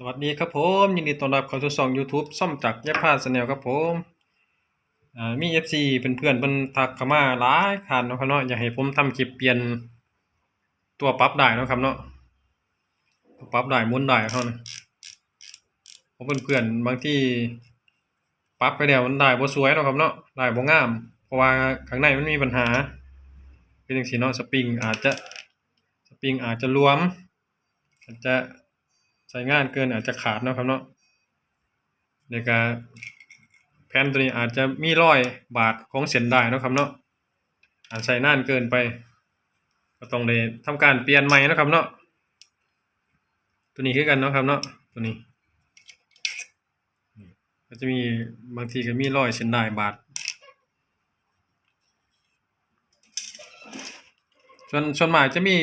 สวัสดีครับผมยินดีต้อนรับเข้าสู่ช่อง YouTube ซ่อมจักรยาพาสแนลครับผมอ่ามี FC เป็นเพื่อนเพิ่นทักเข้ามาหลายคันเนาะครับเนาะอยากให้ผมทำคลิปเปลี่ยนตัวปรับได้เนาะครับเนาะตัวปรับได้หมุนได้เท่านั้นเพราะเพื่อนๆบางที่ปรับไปแล้วมันได้บ่สวยเนาะครับเนาะได้บ่งาม เพราะว่าข้างในมันมีปัญหา เป็นจังซี่เนาะสปริงอาจจะสปริงอาจจะรวมอาจจะ ใช้งานเกินอาจจะขาดเนาะครับเนาะในการแผ่นตัวนี้อาจจะมีรอยบาดของเส้นได้นะครับเนาะอาจใช้นานเกินไป ก็ต้องได้ทำการเปลี่ยนใหม่นะครับเนาะตัวนี้คือกันเนาะครับเนาะตัวนี้ ก็จะมีบางทีก็มีรอยเส้นได้บาดส่วนส่วนมากจะมี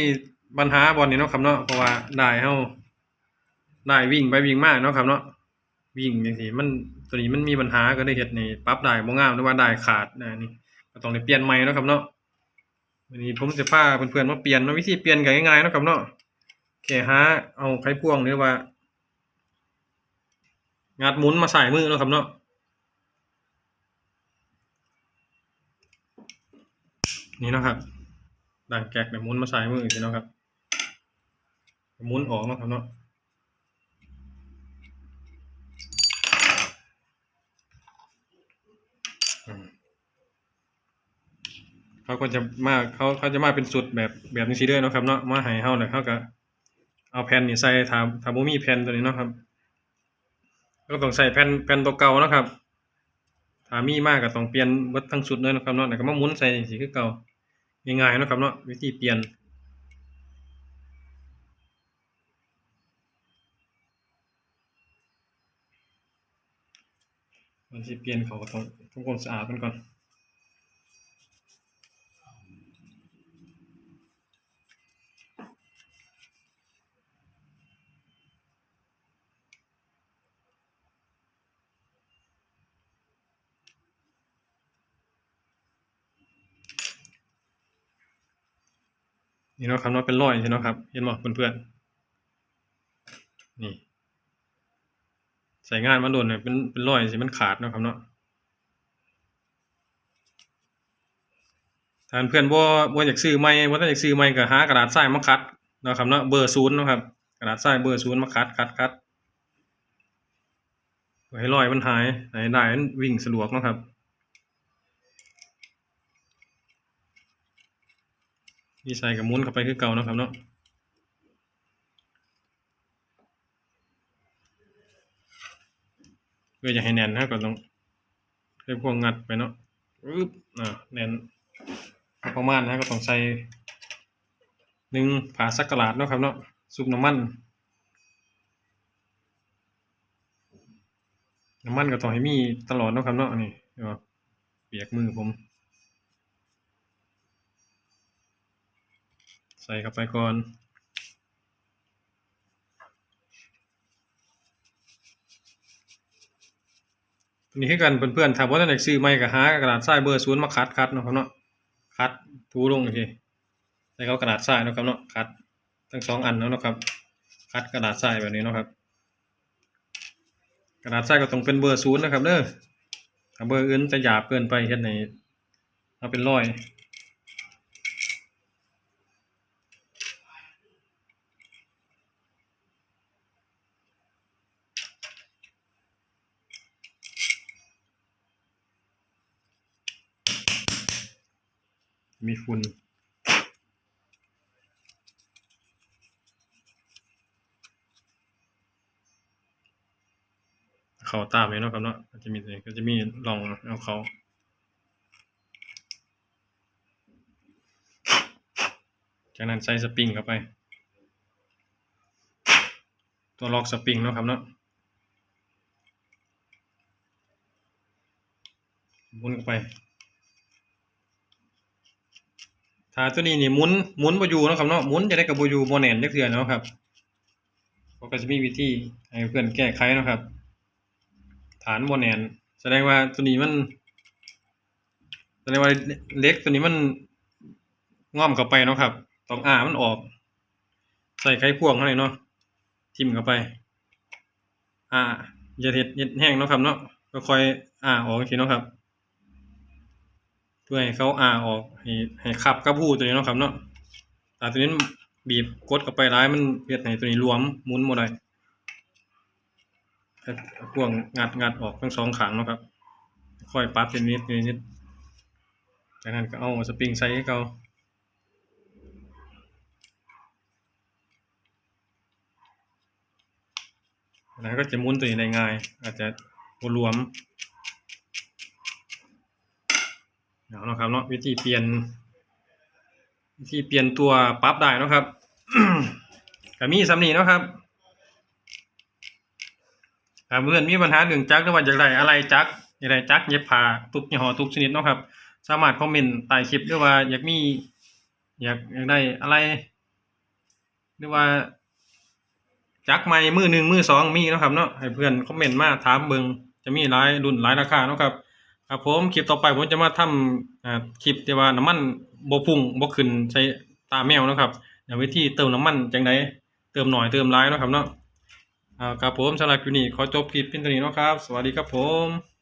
ปัญหาบอลนี่เนาะครับเนาะเพราะว่าได้เฮา ได้วิ่งไปวิ่งมากเนาะครับเนาะวิ่งจังซี่มันตัวนี้มันมีปัญหาก็ได้เฮ็ดนี่ปรับได้บ่งามหรือว่าได้ขาดนะนี่ก็ต้องได้เปลี่ยนใหม่เนาะครับเนาะวันนี้ผมจะพาเพื่อนๆมาเปลี่ยนวิธีเปลี่ยนก็ง่ายๆเนาะครับเนาะแค่หาเอาไขควงหรือว่า งัดหมุนมาใส่มือเนาะครับเนาะนี่นะครับดังแก๊กเนี่ยหมุนมาใส่มือสิเนาะครับหมุนออกเนาะครับเนาะ เขาก็จะมาเขาเขาจะมาเป็นสุดแบบแบบนี้สิเด้อเนาะครับเนาะมาให้เฮาเลยเขาก็เอาแผ่นนี่ใส่ถามถามมีแผ่นตัวนี้เนาะครับ ก็ต้องใส่แผ่นแผ่นตัวเก่านะครับถามีมากก็ต้องเปลี่ยนเบิดทั้งสุดเลยนะครับเนาะแล้วก็มาหมุนใส่สิคือเก่าง่ายๆนะครับเนาะวิธีเปลี่ยนมันสิเปลี่ยนเขาก็ต้องทำความสะอาดมันก่อน นี่เนาะครับเนาะเป็นร้อยใช่เนาะครับเห็นบ่เพื่อนๆนี่ใส่งานมาโดนเนี่ยเป็นเป็นร้อยสิมันขาดเนาะครับเนาะถ้าเพื่อนบ่บ่อยากซื้อใหม่บ่ทันอยากซื้อใหม่ก็หากระดาษทรายมาคัดเนาะครับเนาะเบอร์ศูนย์เนาะครับกระดาษทรายเบอร์ศูนย์มาคัดคัดคัดให้รอยมันหายให้ได้มันวิ่งสะดวกเนาะครับ นี่ใส่กับหมุนเข้าไปคือเก่านะครับเนาะเพื่อจะให้แน่นนะก็ต้องใช้พวงงัดไปเนาะอึ๊บอ่าแน่นประมาณนะก็ต้องใส่หนึ่งผาสักกลาดเนาะครับเนาะซุปน้ำมันน้ำมันก็ต้องให้มีตลอดเนาะครับเนาะนี่เดี๋ยวเปียกมือผม ใส่เข้าไปก่อน นี่คือกันเพื่อนๆถ้าบ่ทันได้ซื้อใหม่ก็หากระดาษทรายเบอร์ศูนย์มาคัดคัดนะครับเนาะคัดถูลงโอเคใส่เขากระดาษทรายนะครับเนาะคัดทั้งสองอันเนะครับ คัดกระดาษทรายแบบนี้นะครับ กระดาษทรายก็ต้องเป็นเบอร์ศูนย์นะครับเด้อถ้าเบอร์อื่นจะหยาบเกินไปเฮ็ดให้เอาเป็นรอย มีฝุ่นเขาตามเลยเนาะครับเนาะจะมีก็จะมีลองเอาเขาจากนั้นใส่สปริงเข้าไป ตัวล็อกสปริงเนาะครับเนาะหมุนเข้าไป ถ้าตัวนี้นี่หมุนหมุนบอยู่นะครับเนาะหมุนจะได้กับบอยู่บ่แนนจักเทื่อเนาะครับเขาก็จะมีวิธีให้เพื่อนแก้ไขนะครับ ฐานบ่แนนแสดงว่าตัวนี้มันแสดงว่าเล็กตัวนี้มันง่อมเข้าไปเนาะครับต้องอ้ามันออก ใส่ไขควงเข้าไปเนาะทิ่มเข้าไป อ่าอย่าเฮ็ดเฮ็ดแห้งเนาะครับเนาะก็ค่อยอ่าออกจังซี่เนาะครับ เพื่อให้เขาอ่าออกให้ให้คับกับหูตัวนี้เนาะครับเนาะถ้าตัวนี้บีบกดเข้าไปหลายมันเฮ็ดให้ตัวนี้หลวมมุนบ่ได้ให้พวกงัดงัดออกทั้งสองขางเนาะครับ ค่อยปรับทีนิดทีนิดจากนั้นก็เอาสปริงใส่ให้เขาแล้วก็จะมุนตัวนี้ได้ง่าย อาจจะบ่หลวม เอาเนาะครับเนาะวิธีเปลี่ยน วิธีเปลี่ยนตัวปรั๊บได้นะครับก็มีสำนีนะครับถ้าเพื่อนมีปัญหาเรื่องจักหรือว่าอยากได้อะไรจักอยากได้จักเย็บผ้าทุกยี่ห้อทุกชนิดนะครับ สามารถคอมเมนต์ใต้คลิปหรือว่าอยากมี อยากอยากได้อะไรหรือว่าจักรใหม่มือหนึ่งมือสองมีนะครับเนาะให้เพื่อนคอมเมนต์มาถามเบิงจะมีหลายรุ่นหลายราคานะครับ ครับผมคลิปต่อไปผมจะมาทำอ่าคลิปที่ว่าน้ำมันบบพุ่งบบขึ้นใช้ตาแมวนะครับเดี๋ยววิธีเติมน้ำมันจังไดเติมหน่อยเติมร้ายนะครับเนาะครับผมสำหรับคลิปนี้ขอจบคลิปเป็นตัวนี้นะครับ สวัสดีครับผม